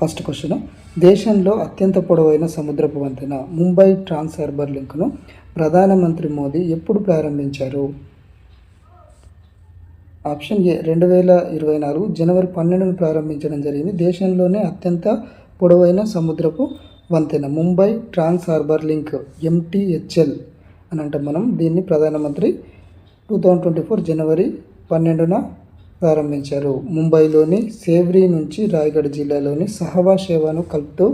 First question. దేశంలో అత్యంత పొడవైన సముద్రపు వంతెన ముంబై ట్రాన్స్ హార్బర్ లింక్ను ప్రధానమంత్రి మోదీ ఎప్పుడు ప్రారంభించారు? ఆప్షన్ ఏ రెండు వేల ఇరవై నాలుగు జనవరి పన్నెండును ప్రారంభించడం జరిగింది. దేశంలోనే అత్యంత పొడవైన సముద్రపు వంతెన Mumbai trans harbour link M T H L అని అంటే మనం. దీన్ని ప్రధానమంత్రి టూ థౌజండ్ ట్వంటీ ఫోర్ జనవరి పన్నెండున ప్రారంభించారు. ముంబైలోని సేవ్రీ నుంచి రాయగఢ్ జిల్లాలోని సహవా సేవను కలుపుతూ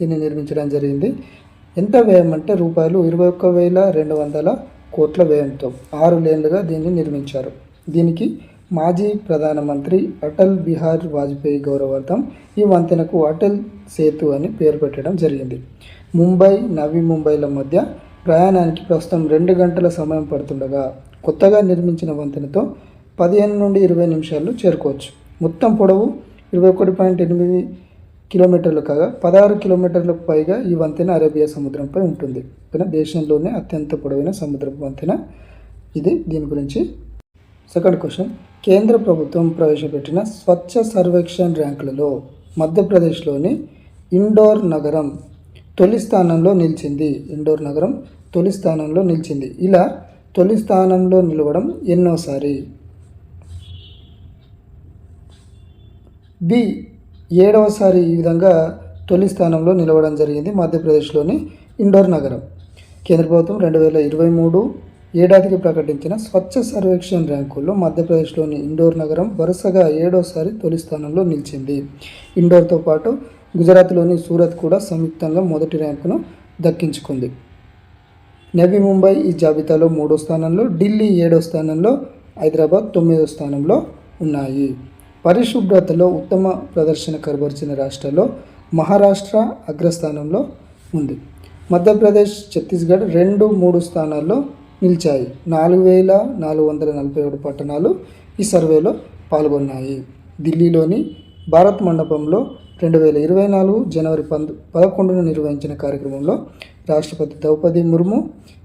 దీన్ని నిర్మించడం జరిగింది. ఎంత వ్యయం అంటే రూపాయలు ఇరవై ఒక్క వేల రెండు వందల కోట్ల వ్యయంతో ఆరు లేన్లుగా దీన్ని నిర్మించారు. దీనికి మాజీ ప్రధానమంత్రి అటల్ బిహార్ వాజ్పేయి గౌరవార్థం ఈ వంతెనకు అటల్ సేతు అని పేరు పెట్టడం జరిగింది. ముంబై నవీ ముంబైల మధ్య ప్రయాణానికి ప్రస్తుతం రెండు గంటల సమయం పడుతుండగా కొత్తగా నిర్మించిన వంతెనతో పదిహేను నుండి ఇరవై నిమిషాల్లో చేరుకోవచ్చు. మొత్తం పొడవు ఇరవై ఒకటి పాయింట్ ఎనిమిది కిలోమీటర్లు కాగా పదహారు కిలోమీటర్లకు పైగా ఈ వంతెన అరేబియా సముద్రంపై ఉంటుంది. కానీ దేశంలోనే అత్యంత పొడవైన సముద్రపు వంతెన ఇది. దీని గురించి సెకండ్ క్వశ్చన్. కేంద్ర ప్రభుత్వం ప్రవేశపెట్టిన స్వచ్ఛ సర్వేక్షణ్ ర్యాంకులలో మధ్యప్రదేశ్లోని ఇండోర్ నగరం తొలి స్థానంలో నిలిచింది. ఇండోర్ నగరం తొలి స్థానంలో నిలిచింది. ఇలా తొలి స్థానంలో నిలవడం ఎన్నోసారి? బి ఏడవసారి ఈ విధంగా తొలి స్థానంలో నిలవడం జరిగింది మధ్యప్రదేశ్లోని ఇండోర్ నగరం. కేంద్ర ప్రభుత్వం రెండు వేల ఇరవై మూడు ఏడాదికి ప్రకటించిన స్వచ్ఛ సర్వేక్షణ్ ర్యాంకుల్లో మధ్యప్రదేశ్లోని ఇండోర్ నగరం వరుసగా ఏడోసారి తొలి స్థానంలో నిలిచింది. ఇండోర్తో పాటు గుజరాత్లోని సూరత్ కూడా సంయుక్తంగా మొదటి ర్యాంకును దక్కించుకుంది. నవీ ముంబై ఈ జాబితాలో మూడో స్థానంలో ఢిల్లీ ఏడో స్థానంలో హైదరాబాద్ తొమ్మిదో స్థానంలో ఉన్నాయి. పరిశుభ్రతలో ఉత్తమ ప్రదర్శన కనబరిచిన రాష్ట్రాల్లో మహారాష్ట్ర అగ్రస్థానంలో ఉంది. మధ్యప్రదేశ్ ఛత్తీస్గఢ్ రెండు మూడు స్థానాల్లో నిలిచాయి. నాలుగు వేల నాలుగు వందల నలభై ఏడు పట్టణాలు ఈ సర్వేలో పాల్గొన్నాయి. ఢిల్లీలోని భారత్ మండపంలో రెండు వేల ఇరవై నాలుగు జనవరి పంద పదకొండున నిర్వహించిన కార్యక్రమంలో రాష్ట్రపతి ద్రౌపది ముర్ము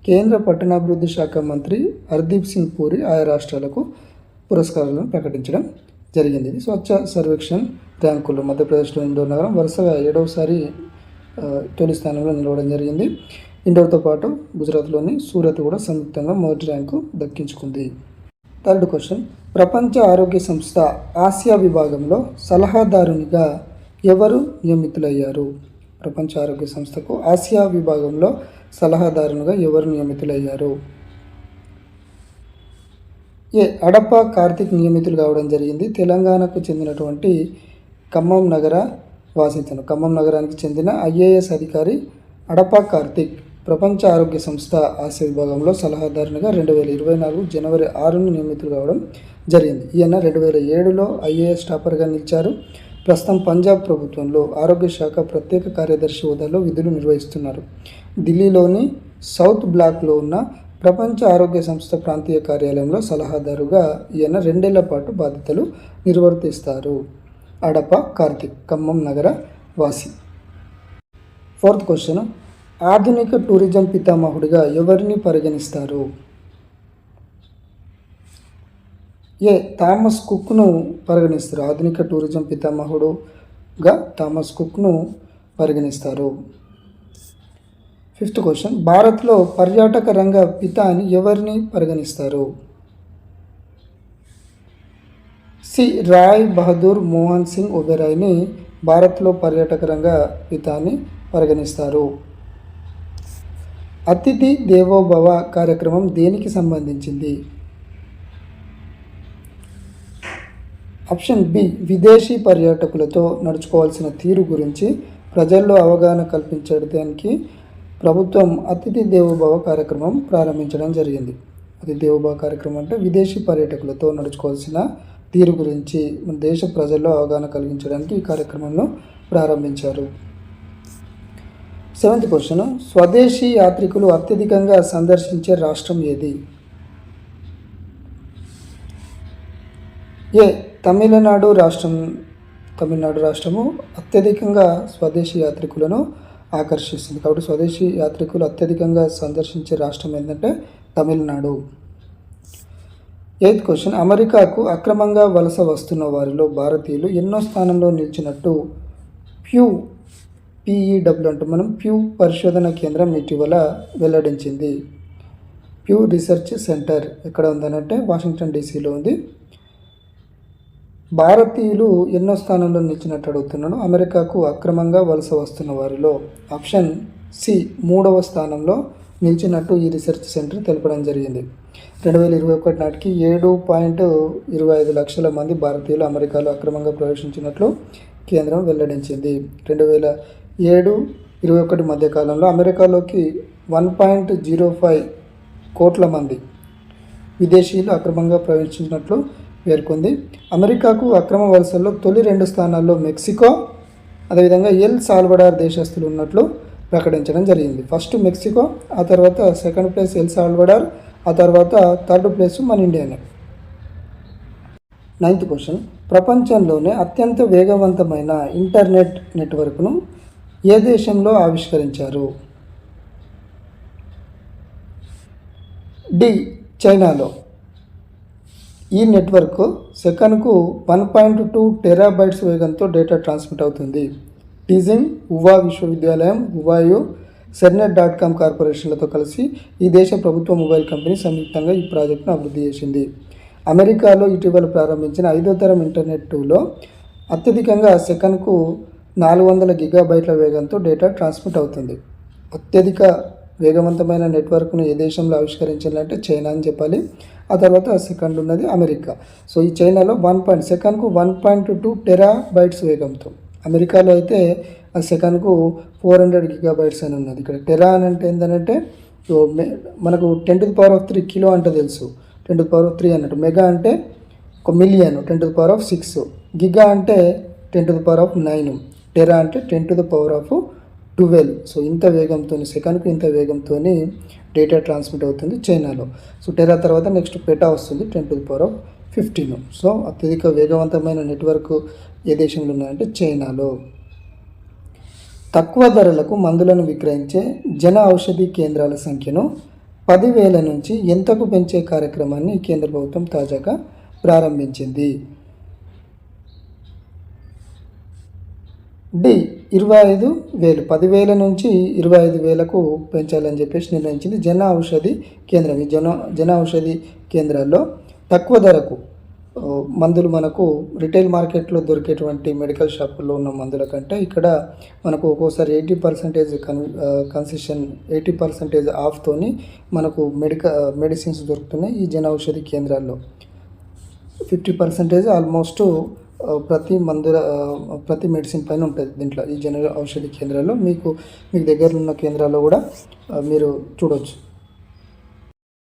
కేంద్ర పట్టణాభివృద్ధి శాఖ మంత్రి హర్దీప్ సింగ్ పూరి ఆయా రాష్ట్రాలకు పురస్కారాలను ప్రకటించడం జరిగింది. ఇది స్వచ్ఛ సర్వేక్షణ్ ర్యాంకులు మధ్యప్రదేశ్లో ఇండోర్ నగరం వరుసగా ఏడవసారి తొలి స్థానంలో నిలవడం జరిగింది. ఇండోర్తో పాటు గుజరాత్లోని సూరత్ కూడా సంయుక్తంగా మొదటి ర్యాంకు దక్కించుకుంది. Third question. ప్రపంచ ఆరోగ్య సంస్థ ఆసియా విభాగంలో సలహాదారునిగా ఎవరు నియమితులయ్యారు? ప్రపంచ ఆరోగ్య సంస్థకు ఆసియా విభాగంలో సలహాదారునిగా ఎవరు నియమితులయ్యారు? ఏ అడప కార్తిక్ నియమితులు కావడం జరిగింది. తెలంగాణకు చెందినటువంటి ఖమ్మం నగర వాసితను ఖమ్మం నగరానికి చెందిన ఐఏఎస్ అధికారి అడప కార్తిక్ ప్రపంచ ఆరోగ్య సంస్థ ఆసియా విభాగంలో సలహాదారునిగా రెండు వేల ఇరవై నాలుగు జనవరి ఆరును నియమితులు కావడం జరిగింది. ఈయన రెండు వేల ఏడులో ఐఏఎస్ టాపర్గా నిలిచారు. ప్రస్తుతం పంజాబ్ ప్రభుత్వంలో ఆరోగ్య శాఖ ప్రత్యేక కార్యదర్శి హోదాలో విధులు నిర్వహిస్తున్నారు. ఢిల్లీలోని సౌత్ బ్లాక్లో ఉన్న ప్రపంచ ఆరోగ్య సంస్థ ప్రాంతీయ కార్యాలయంలో సలహాదారుగా ఈయన రెండేళ్ళ పాటు బాధ్యతలు నిర్వర్తిస్తారు. అడప కార్తిక్ ఖమ్మం నగర వాసి. Fourth question. ఆధునిక టూరిజం పితామహుడిగా ఎవరిని పరిగణిస్తారు? ఏ. థామస్ కుక్ను పరిగణిస్తారు. ఆధునిక టూరిజం పితామహుడుగా థామస్ కుక్ను పరిగణిస్తారు. Fifth question. భారత్లో పర్యాటక రంగ పిత అని ఎవరిని పరిగణిస్తారు? సి. రాయ్ బహదూర్ మోహన్ సింగ్ ఒబెరాయ్ని భారత్లో పర్యాటక రంగ పిత అని పరిగణిస్తారు. అతిథి దేవోభవ కార్యక్రమం దేనికి సంబంధించింది? Option B. విదేశీ పర్యాటకులతో నడుచుకోవాల్సిన తీరు గురించి ప్రజల్లో అవగాహన కల్పించడానికి ప్రభుత్వం అతిథి దేవోభవ కార్యక్రమం ప్రారంభించడం జరిగింది. అతిథి దేవోభవ కార్యక్రమం అంటే విదేశీ పర్యాటకులతో నడుచుకోవాల్సిన తీరు గురించి మన దేశ ప్రజల్లో అవగాహన కలిగించడానికి ఈ కార్యక్రమంలో ప్రారంభించారు. Seventh question. స్వదేశీ యాత్రికులు అత్యధికంగా సందర్శించే రాష్ట్రం ఏది? ఏ. తమిళనాడు రాష్ట్రం తమిళనాడు రాష్ట్రము. అత్యధికంగా స్వదేశీ యాత్రికులను ఆకర్షిస్తుంది. కాబట్టి స్వదేశీ యాత్రికులు అత్యధికంగా సందర్శించే రాష్ట్రం ఏంటంటే తమిళనాడు. Eighth question. అమెరికాకు అక్రమంగా వలస వస్తున్న వారిలో భారతీయులు ఎన్నో స్థానంలో నిలిచినట్టు ప్యూ పిఈడబ్ల్యూ అంటూ మనం ప్యూ పరిశోధన కేంద్రం ఇటీవల వెల్లడించింది. ప్యూ రీసెర్చ్ సెంటర్ ఎక్కడ ఉందనంటే వాషింగ్టన్ డీసీలో ఉంది. భారతీయులు ఎన్నో స్థానంలో నిలిచినట్టు అడుగుతున్నాడు అమెరికాకు అక్రమంగా వలస వస్తున్న వారిలో ఆప్షన్ సి మూడవ స్థానంలో నిలిచినట్టు ఈ రీసెర్చ్ సెంటర్ తెలపడం జరిగింది. రెండు వేల ఇరవై ఒకటి నాటికి ఏడు పాయింట్ ఇరవై ఐదు లక్షల మంది భారతీయులు అమెరికాలో అక్రమంగా ప్రవేశించినట్లు కేంద్రం వెల్లడించింది. రెండు వేల ఏడు ఇరవై ఒకటి మధ్యకాలంలో అమెరికాలోకి వన్ పాయింట్ జీరో ఫైవ్ కోట్ల మంది విదేశీయులు అక్రమంగా ప్రవేశించినట్లు పేర్కొంది. అమెరికాకు అక్రమ వలసల్లో తొలి రెండు స్థానాల్లో మెక్సికో అదేవిధంగా ఎల్ సాల్వడార్ దేశస్తులు ఉన్నట్లు ప్రకటించడం జరిగింది. ఫస్ట్ మెక్సికో ఆ తర్వాత సెకండ్ ప్లేస్ ఎల్ సాల్వడార్ ఆ తర్వాత థర్డ్ ప్లేస్ మన ఇండియానే. Ninth question. ప్రపంచంలోనే అత్యంత వేగవంతమైన ఇంటర్నెట్ నెట్వర్క్ను ఏ దేశంలో ఆవిష్కరించారు? డి. చైనాలో. ఈ నెట్వర్క్ సెకన్కు వన్ పాయింట్ టూ టెరాబైట్స్ వేగంతో డేటా ట్రాన్స్మిట్ అవుతుంది. టీజింగ్ ఉవా విశ్వవిద్యాలయం ఉవాయు సెర్నెట్ డాట్ కామ్ కార్పొరేషన్లతో కలిసి ఈ దేశ ప్రభుత్వ మొబైల్ కంపెనీ సంయుక్తంగా ఈ ప్రాజెక్టును అభివృద్ధి చేసింది. అమెరికాలో ఇటీవల ప్రారంభించిన ఐదో తరం ఇంటర్నెట్ టూలో అత్యధికంగా సెకన్కు నాలుగు వందల గిగాబైట్ల వేగంతో డేటా ట్రాన్స్మిట్ అవుతుంది. అత్యధిక వేగవంతమైన నెట్వర్క్ను ఏ దేశంలో ఆవిష్కరించాలంటే చైనా అని చెప్పాలి. ఆ తర్వాత సెకండ్ ఉన్నది అమెరికా. సో ఈ చైనాలో వన్ పాయింట్ సెకండ్కు one point two Tera bytes వేగంతో. అమెరికాలో అయితే ఆ సెకండ్కు ఫోర్ హండ్రెడ్ గిగా బైట్స్ అని ఉన్నది. ఇక్కడ టెరా అని అంటే ఏంటంటే మనకు ten to the power of three kilo అంటే తెలుసు. Ten to power of three అన్నట్టు. మెగా అంటే ఒక million ten to the power of six. Giga అంటే ten to the power of nine. Tera అంటే ten to the power of twelve. So ఇంత వేగంతో సెకండ్కు ఇంత వేగంతో డేటా ట్రాన్స్మిట్ అవుతుంది చైనాలో. సో టెరా తర్వాత నెక్స్ట్ పెటా వస్తుంది ten to the power of fifteen. So అత్యధిక వేగవంతమైన నెట్వర్క్ ఏ దేశంలో ఉన్నాయంటే చైనాలో. తక్కువ ధరలకు మందులను విక్రయించే జన ఔషధి కేంద్రాల సంఖ్యను పదివేల నుంచి ఎంతకు పెంచే కార్యక్రమాన్ని కేంద్ర ప్రభుత్వం తాజాగా ప్రారంభించింది. డి ఇరవై ఐదు వేలు. పదివేల నుంచి ఇరవై ఐదు వేలకు పెంచాలని చెప్పేసి నిర్ణయించింది జన ఔషధి కేంద్రం. ఈ జన జన ఔషధి కేంద్రాల్లో తక్కువ ధరకు మందులు మనకు రిటైల్ మార్కెట్లో దొరికేటువంటి మెడికల్ షాపుల్లో ఉన్న మందుల కంటే ఇక్కడ మనకు ఒక్కోసారి ఎయిటీ పర్సెంటేజ్ కన్ కన్సెషన్ ఎయిటీ పర్సెంటేజ్ ఆఫ్తోని మనకు మెడిక మెడిసిన్స్ దొరుకుతున్నాయి ఈ జన ఔషధి కేంద్రాల్లో. ఫిఫ్టీ పర్సెంటేజ్ ఆల్మోస్ట్ ప్రతి మందుల ప్రతి మెడిసిన్ పైన ఉంటుంది దీంట్లో ఈ జనరల్ ఔషధి కేంద్రాల్లో. మీకు మీకు దగ్గరలో ఉన్న కేంద్రాల్లో కూడా మీరు చూడవచ్చు